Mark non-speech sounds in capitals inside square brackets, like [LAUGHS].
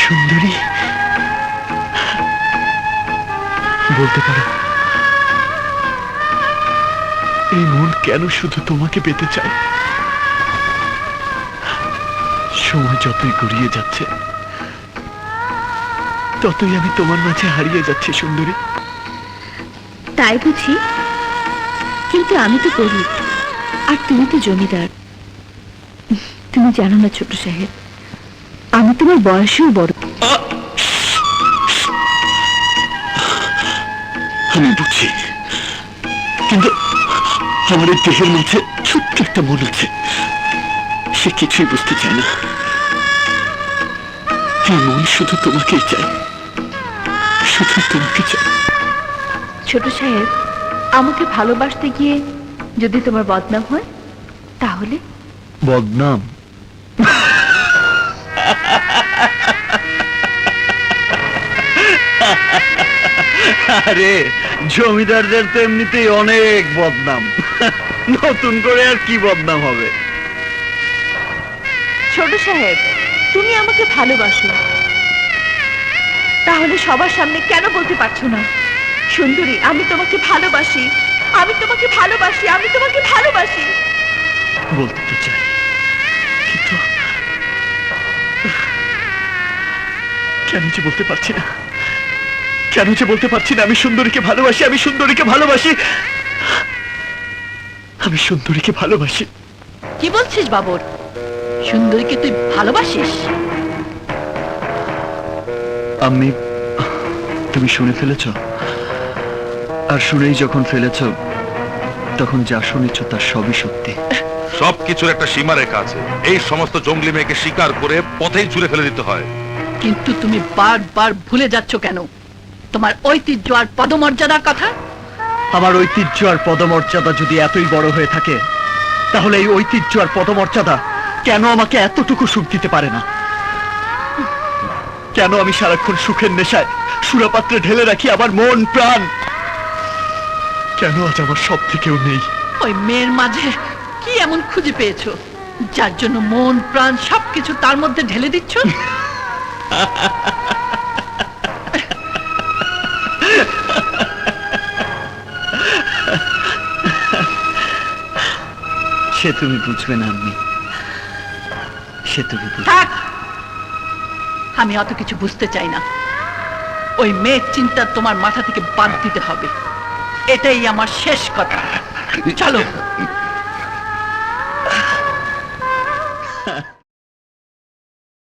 সুন্দরী বলতে পারো। এই মন কেন শুধু তোমাকে পেতে চায়? সময় যতই গড়িয়ে যাচ্ছে ততই আমি তোমার মাঝে হারিয়ে যাচ্ছি সুন্দরী। তাই বুঝি? কিন্তু আমি তো গরিব আর তুমি তো জমিদার। তুমি জানো না ছোট সাহেব আমি তোমার বয়সেও বড়। আমার এই দেহের মধ্যে ছোট্ট একটা মন আছে। সে কিছুই বুঝতে চায় না। এই মন শুধু তোমাকেই চায়। শুধু তোমাকে চায়। ছোট সাহেব আমাকে ভালোবাসতে গিয়ে যদি তোমার বদনাম হয় তাহলে? বদনাম? আরে জমিদারদের তো এমনিতেই অনেক বদনাম। নতুন করে আর কি বদনাম হবে? ছোট সাহেব তুমি আমাকে ভালোবাসো। তাহলে সবার সামনে কেন বলতে পারছ না? সুন্দরী আমি তোমাকে ভালোবাসি। আমি তোমাকে ভালোবাসি আমি তোমাকে ভালোবাসি। বলতে তো চাই কিন্তু কেন যে বলতে পারছি না? কেন যে বলতে পারছি না? আমি সুন্দরীকে ভালোবাসি আমি সুন্দরীকে ভালোবাসি। আমি সুন্দরীকে ভালোবাসি। কি বলছিস বাবর? সুন্দরীকে তুই ভালোবাসিস? আমি তুমি শুনে ফেলেছ? আর শুনেই যখন ফেলেছ তখন যা শুনেছ তার সবই সত্যি। সবকিছুর একটা সীমা রেখা আছে। এই সমস্ত জঙ্গলি মেয়েকে শিকার করে পথেই ছুড়ে ফেলে দিতে হয়। কিন্তু তুমি বারবার ভুলে যাচ্ছ কেন? তোমার ঐতিহ্য আর পদমর্যাদার কথা? আমার ঐতিহ্য আর পদমর্যাদা যদি এতই বড় হয়ে থাকে তাহলে এই ঐতিহ্য আর পদমর্যাদা কেন আমাকে এতটুকু সুখ দিতে পারে না? কেন আমি সারাক্ষণ সুখের নেশায় সুরাপাত্রে ঢেলে রাখি আমার মন প্রাণ? কেন আজ আমার সব থেকেও নেই? ওই মেয়ের মাঝে কি এমন খুঁজে পেয়েছ? যার জন্য মন প্রাণ সবকিছু তার মধ্যে ঢেলে দিচ্ছ? [LAUGHS] সে তুমি বুঝবে না আমি সে তুমি আমি অত কিছু বুঝতে চাই না। ওই মেয়ের চিন্তা তোমার মাথা থেকে বাদ দিতে হবে। এটাই আমার শেষ কথা। চলো। [LAUGHS]